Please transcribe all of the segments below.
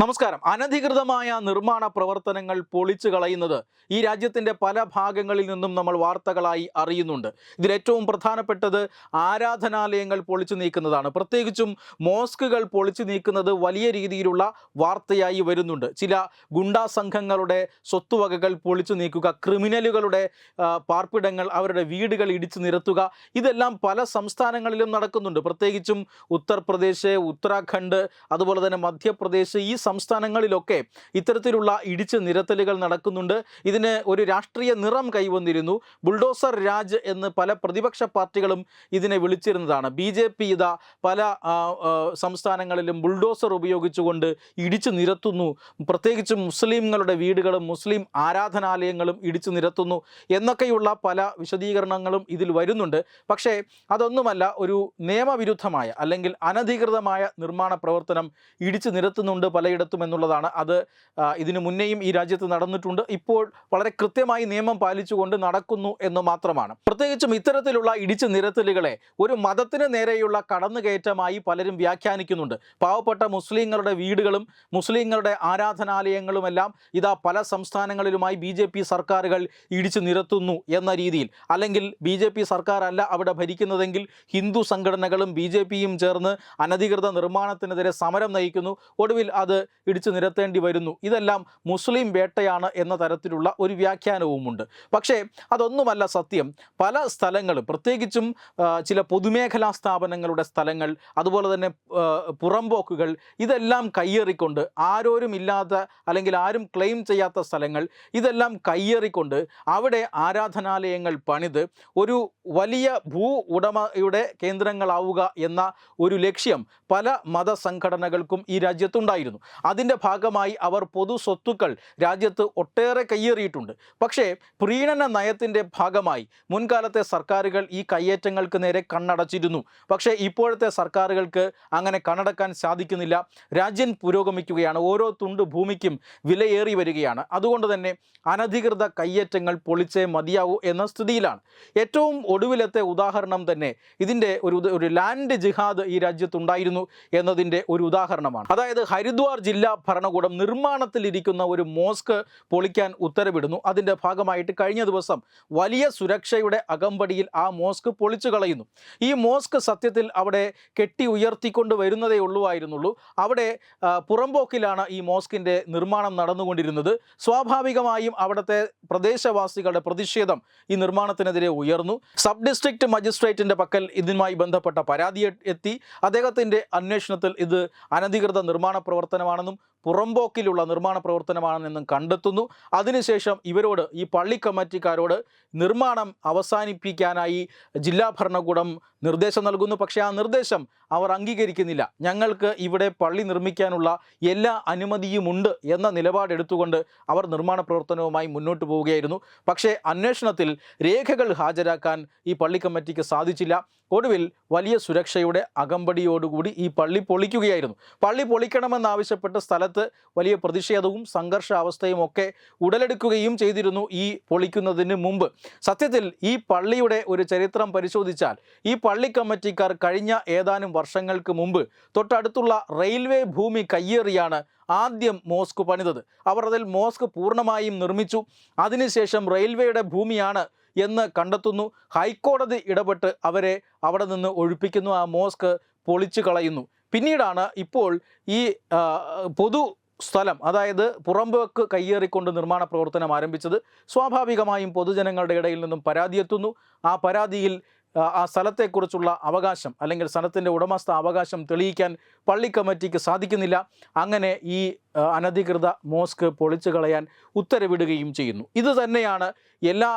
നമസ്കാരം അനധികൃതമായ നിർമ്മാണ പ്രവർത്തനങ്ങൾ പൊളിച്ചു കളയുന്നത് ഈ രാജ്യത്തിൻ്റെ പല ഭാഗങ്ങളിൽ നിന്നും നമ്മൾ വാർത്തകളായി അറിയുന്നുണ്ട് ഇതിലേറ്റവും പ്രധാനപ്പെട്ടത് ആരാധനാലയങ്ങൾ പൊളിച്ചു നീക്കുന്നതാണ് പ്രത്യേകിച്ചും മോസ്കുകൾ പൊളിച്ചു നീക്കുന്നത് വലിയ രീതിയിലുള്ള വാർത്തയായി വരുന്നുണ്ട് ചില ഗുണ്ടാ സംഘങ്ങളുടെ സ്വത്തുവകകൾ പൊളിച്ചു നീക്കുക ക്രിമിനലുകളുടെ പാർപ്പിടങ്ങൾ അവരുടെ വീടുകൾ ഇടിച്ചു നിരത്തുക ഇതെല്ലാം പല സംസ്ഥാനങ്ങളിലും നടക്കുന്നുണ്ട് പ്രത്യേകിച്ചും ഉത്തർപ്രദേശ് ഉത്തരാഖണ്ഡ് അതുപോലെ തന്നെ മധ്യപ്രദേശ് ഈ സംസ്ഥാനങ്ങളിലൊക്കെ ഇത്തരത്തിലുള്ള ഇടിച്ച് നിരത്തലുകൾ നടക്കുന്നുണ്ട് ഇതിന് ഒരു രാഷ്ട്രീയ നിറം കൈവന്നിരുന്നു ബുൾഡോസർ രാജ് എന്ന് പല പ്രതിപക്ഷ പാർട്ടികളും ഇതിനെ വിളിച്ചിരുന്നതാണ് ബി ജെ പി ഇതാ പല സംസ്ഥാനങ്ങളിലും ബുൾഡോസർ ഉപയോഗിച്ചുകൊണ്ട് ഇടിച്ചു നിരത്തുന്നു പ്രത്യേകിച്ചും മുസ്ലിങ്ങളുടെ വീടുകളും മുസ്ലിം ആരാധനാലയങ്ങളും ഇടിച്ചു നിരത്തുന്നു എന്നൊക്കെയുള്ള പല വിശദീകരണങ്ങളും ഇതിൽ വരുന്നുണ്ട് പക്ഷേ അതൊന്നുമല്ല ഒരു നിയമവിരുദ്ധമായ അല്ലെങ്കിൽ അനധികൃതമായ നിർമ്മാണ പ്രവർത്തനം ഇടിച്ചു നിരത്തുന്നുണ്ട് പല പലയിടത്തും എന്നുള്ളതാണ് അത് ഇതിനു മുന്നേയും ഈ രാജ്യത്ത് നടന്നിട്ടുണ്ട് ഇപ്പോൾ വളരെ കൃത്യമായി നിയമം പാലിച്ചുകൊണ്ട് നടക്കുന്നു എന്ന് മാത്രമാണ് പ്രത്യേകിച്ചും ഇത്തരത്തിലുള്ള ഇടിച്ചു നിരത്തലുകളെ ഒരു മതത്തിന് നേരെയുള്ള കടന്നുകയറ്റമായി പലരും വ്യാഖ്യാനിക്കുന്നുണ്ട് പാവപ്പെട്ട മുസ്ലിങ്ങളുടെ വീടുകളും മുസ്ലിങ്ങളുടെ ആരാധനാലയങ്ങളുമെല്ലാം ഇതാ പല സംസ്ഥാനങ്ങളിലുമായി ബി സർക്കാരുകൾ ഇടിച്ചു നിരത്തുന്നു എന്ന രീതിയിൽ അല്ലെങ്കിൽ ബി ജെ പി സർക്കാരല്ല അവിടെ ഭരിക്കുന്നതെങ്കിൽ ഹിന്ദു സംഘടനകളും ബി ജെ പിയും ചേർന്ന് അനധികൃത നിർമ്മാണത്തിനെതിരെ സമരം നയിക്കുന്നു ഒടുവിൽ അത് ഇടിച്ചു നിരത്തേണ്ടി വരുന്നു ഇതെല്ലാം മുസ്ലിം വേട്ടയാണ് എന്ന തരത്തിലുള്ള ഒരു വ്യാഖ്യാനവുമുണ്ട് പക്ഷേ അതൊന്നുമല്ല സത്യം പല സ്ഥലങ്ങളും പ്രത്യേകിച്ചും ചില പൊതുമേഖലാ സ്ഥാപനങ്ങളുടെ സ്ഥലങ്ങൾ അതുപോലെ തന്നെ പുറംപോക്കുകൾ ഇതെല്ലാം കയ്യേറിക്കൊണ്ട് ആരോരും ഇല്ലാത്ത അല്ലെങ്കിൽ ആരും ക്ലെയിം ചെയ്യാത്ത സ്ഥലങ്ങൾ ഇതെല്ലാം കയ്യേറിക്കൊണ്ട് അവിടെ ആരാധനാലയങ്ങൾ പണിത് ഒരു വലിയ ഭൂ ഉടമയുടെ കേന്ദ്രങ്ങളാവുക എന്ന ഒരു ലക്ഷ്യം പല മതസംഘടനകൾക്കും ഈ രാജ്യത്തുണ്ടായിരുന്നു അതിൻ്റെ ഭാഗമായി അവർ പൊതു സ്വത്തുക്കൾ രാജ്യത്ത് ഒട്ടേറെ കയ്യേറിയിട്ടുണ്ട് പക്ഷേ പ്രീണന നയത്തിൻ്റെ ഭാഗമായി മുൻകാലത്തെ സർക്കാരുകൾ ഈ കയ്യേറ്റങ്ങൾക്ക് നേരെ കണ്ണടച്ചിരുന്നു പക്ഷേ ഇപ്പോഴത്തെ സർക്കാരുകൾക്ക് അങ്ങനെ കണ്ണടക്കാൻ സാധിക്കുന്നില്ല രാജ്യം പുരോഗമിക്കുകയാണ് ഓരോ തുണ്ട് ഭൂമിക്കും വിലയേറി വരികയാണ് അതുകൊണ്ട് തന്നെ അനധികൃത കയ്യേറ്റങ്ങൾ പൊളിച്ചേ മതിയാവൂ എന്ന സ്ഥിതിയിലാണ് ഏറ്റവും ഒടുവിലത്തെ ഉദാഹരണം തന്നെ ഇതിൻ്റെ ഒരു ഒരു ലാൻഡ് ജിഹാദ് ഈ രാജ്യത്തുണ്ടായിരുന്നു എന്നതിൻ്റെ ഒരു ഉദാഹരണമാണ് അതായത് ഹരിദ്വാർ ജില്ലാ ഭരണകൂടം നിർമ്മാണത്തിലിരിക്കുന്ന ഒരു മോസ്ക് പൊളിക്കാൻ ഉത്തരവിടുന്നു അതിൻ്റെ ഭാഗമായിട്ട് കഴിഞ്ഞ ദിവസം വലിയ സുരക്ഷയുടെ അകമ്പടിയിൽ ആ മോസ്ക് പൊളിച്ചു കളയുന്നു ഈ മോസ്ക് സത്യത്തിൽ അവിടെ കെട്ടി ഉയർത്തിക്കൊണ്ട് വരുന്നതേ ഉള്ളുവായിരുന്നുള്ളൂ അവിടെ പുറമ്പോക്കിലാണ് ഈ മോസ്കിൻ്റെ നിർമ്മാണം നടന്നുകൊണ്ടിരുന്നത് സ്വാഭാവികമായും അവിടുത്തെ പ്രദേശവാസികളുടെ പ്രതിഷേധം ഈ നിർമ്മാണത്തിനെതിരെ ഉയർന്നു സബ് ഡിസ്ട്രിക്ട് മജിസ്ട്രേറ്റിൻ്റെ പക്കൽ ഇതുമായി ബന്ധപ്പെട്ട പരാതി എത്തി അദ്ദേഹത്തിൻ്റെ അന്വേഷണത്തിൽ ഇത് അനധികൃത നിർമ്മാണ പ്രവർത്തനമാണ് ആണെന്നും പുറംപോക്കിലുള്ള നിർമ്മാണ പ്രവർത്തനമാണെന്നും കണ്ടെത്തുന്നു അതിനുശേഷം ഇവരോട് ഈ പള്ളി കമ്മിറ്റിക്കാരോട് നിർമ്മാണം അവസാനിപ്പിക്കാനായി ജില്ലാ ഭരണകൂടം നിർദ്ദേശം നൽകുന്നു പക്ഷേ ആ നിർദ്ദേശം അവർ അംഗീകരിക്കുന്നില്ല ഞങ്ങൾക്ക് ഇവിടെ പള്ളി നിർമ്മിക്കാനുള്ള എല്ലാ അനുമതിയുമുണ്ട് എന്ന നിലപാടെടുത്തുകൊണ്ട് അവർ നിർമ്മാണ പ്രവർത്തനവുമായി മുന്നോട്ട് പോവുകയായിരുന്നു പക്ഷേ അന്വേഷണത്തിൽ രേഖകൾ ഹാജരാക്കാൻ ഈ പള്ളി കമ്മിറ്റിക്ക് സാധിച്ചില്ല ഒടുവിൽ വലിയ സുരക്ഷയുടെ അകമ്പടിയോടുകൂടി ഈ പള്ളി പൊളിക്കുകയായിരുന്നു പള്ളി പൊളിക്കണമെന്നാവശ്യപ്പെട്ട് സ്ഥലത്ത് രംഗത്ത് വലിയ പ്രതിഷേധവും സംഘർഷാവസ്ഥയും ഒക്കെ ഉടലെടുക്കുകയും ചെയ്തിരുന്നു ഈ പൊളിക്കുന്നതിന് മുമ്പ് സത്യത്തിൽ ഈ പള്ളിയുടെ ഒരു ചരിത്രം പരിശോധിച്ചാൽ ഈ പള്ളി കമ്മിറ്റിക്കാർ കഴിഞ്ഞ ഏതാനും വർഷങ്ങൾക്ക് മുമ്പ് തൊട്ടടുത്തുള്ള റെയിൽവേ ഭൂമി കയ്യേറിയാണ് ആദ്യം മോസ്ക് പണിതത് അവർ അതിൽ മോസ്ക് പൂർണ്ണമായും നിർമ്മിച്ചു അതിനുശേഷം റെയിൽവേയുടെ ഭൂമിയാണ് എന്ന് കണ്ടെത്തുന്നു ഹൈക്കോടതി ഇടപെട്ട് അവരെ അവിടെ നിന്ന് ഒഴിപ്പിക്കുന്നു ആ മോസ്ക് പൊളിച്ചു കളയുന്നു പിന്നീടാണ് ഇപ്പോൾ ഈ പൊതു സ്ഥലം അതായത് പുറമ്പോക്ക് കയ്യേറിക്കൊണ്ട് നിർമ്മാണ പ്രവർത്തനം ആരംഭിച്ചത് സ്വാഭാവികമായും പൊതുജനങ്ങളുടെ ഇടയിൽ നിന്നും എത്തുന്നു ആ പരാതിയിൽ ആ സ്ഥലത്തെക്കുറിച്ചുള്ള അവകാശം അല്ലെങ്കിൽ സ്ഥലത്തിൻ്റെ ഉടമസ്ഥ അവകാശം തെളിയിക്കാൻ പള്ളി കമ്മിറ്റിക്ക് സാധിക്കുന്നില്ല അങ്ങനെ ഈ അനധികൃത മോസ്ക് പൊളിച്ചു കളയാൻ ഉത്തരവിടുകയും ചെയ്യുന്നു ഇത് തന്നെയാണ് എല്ലാ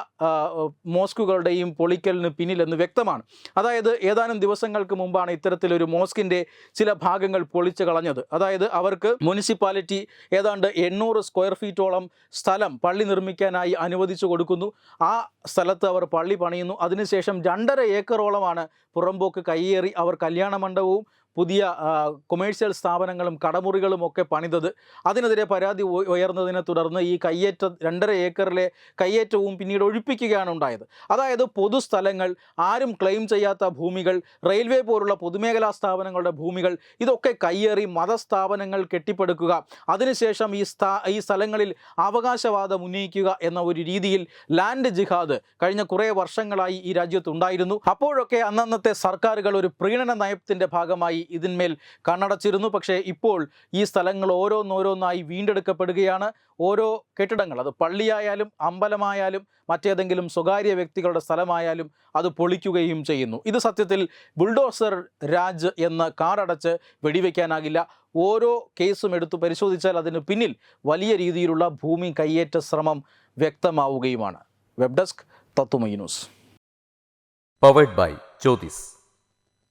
മോസ്കുകളുടെയും പൊളിക്കലിന് പിന്നിലെന്ന് വ്യക്തമാണ് അതായത് ഏതാനും ദിവസങ്ങൾക്ക് മുമ്പാണ് ഇത്തരത്തിലൊരു മോസ്കിൻ്റെ ചില ഭാഗങ്ങൾ പൊളിച്ചു കളഞ്ഞത് അതായത് അവർക്ക് മുനിസിപ്പാലിറ്റി ഏതാണ്ട് എണ്ണൂറ് സ്ക്വയർ ഫീറ്റോളം സ്ഥലം പള്ളി നിർമ്മിക്കാനായി അനുവദിച്ചു കൊടുക്കുന്നു ആ സ്ഥലത്ത് അവർ പള്ളി പണിയുന്നു അതിനുശേഷം രണ്ടര ഏക്കറോളമാണ് പുറമ്പോക്ക് കയ്യേറി അവർ കല്യാണ മണ്ഡപവും പുതിയ കൊമേഴ്ഷ്യൽ സ്ഥാപനങ്ങളും കടമുറികളും ഒക്കെ പണിതത് അതിനെതിരെ പരാതി ഉയർന്നതിനെ തുടർന്ന് ഈ കയ്യേറ്റ രണ്ടര ഏക്കറിലെ കയ്യേറ്റവും പിന്നീട് ഒഴിപ്പിക്കുകയാണ് ഉണ്ടായത് അതായത് പൊതുസ്ഥലങ്ങൾ ആരും ക്ലെയിം ചെയ്യാത്ത ഭൂമികൾ റെയിൽവേ പോലുള്ള പൊതുമേഖലാ സ്ഥാപനങ്ങളുടെ ഭൂമികൾ ഇതൊക്കെ കയ്യേറി മതസ്ഥാപനങ്ങൾ കെട്ടിപ്പടുക്കുക അതിനുശേഷം ഈ സ്ഥാ ഈ സ്ഥലങ്ങളിൽ അവകാശവാദം ഉന്നയിക്കുക എന്ന ഒരു രീതിയിൽ ലാൻഡ് ജിഹാദ് കഴിഞ്ഞ കുറേ വർഷങ്ങളായി ഈ രാജ്യത്തുണ്ടായിരുന്നു അപ്പോഴൊക്കെ അന്നന്നത്തെ സർക്കാരുകൾ ഒരു പ്രീണന നയത്തിൻ്റെ ഭാഗമായി ഭാഗമായി ഇതിന്മേൽ കണ്ണടച്ചിരുന്നു പക്ഷേ ഇപ്പോൾ ഈ സ്ഥലങ്ങൾ ഓരോന്നോരോന്നായി വീണ്ടെടുക്കപ്പെടുകയാണ് ഓരോ കെട്ടിടങ്ങൾ അത് പള്ളിയായാലും അമ്പലമായാലും മറ്റേതെങ്കിലും സ്വകാര്യ വ്യക്തികളുടെ സ്ഥലമായാലും അത് പൊളിക്കുകയും ചെയ്യുന്നു ഇത് സത്യത്തിൽ ബുൾഡോസർ രാജ് എന്ന് കാറടച്ച് വെടിവെക്കാനാകില്ല ഓരോ കേസും എടുത്തു പരിശോധിച്ചാൽ അതിന് പിന്നിൽ വലിയ രീതിയിലുള്ള ഭൂമി കയ്യേറ്റ ശ്രമം വ്യക്തമാവുകയുമാണ് വെബ് ഡെസ്ക് തത്തുമൈ news powered by Jyothis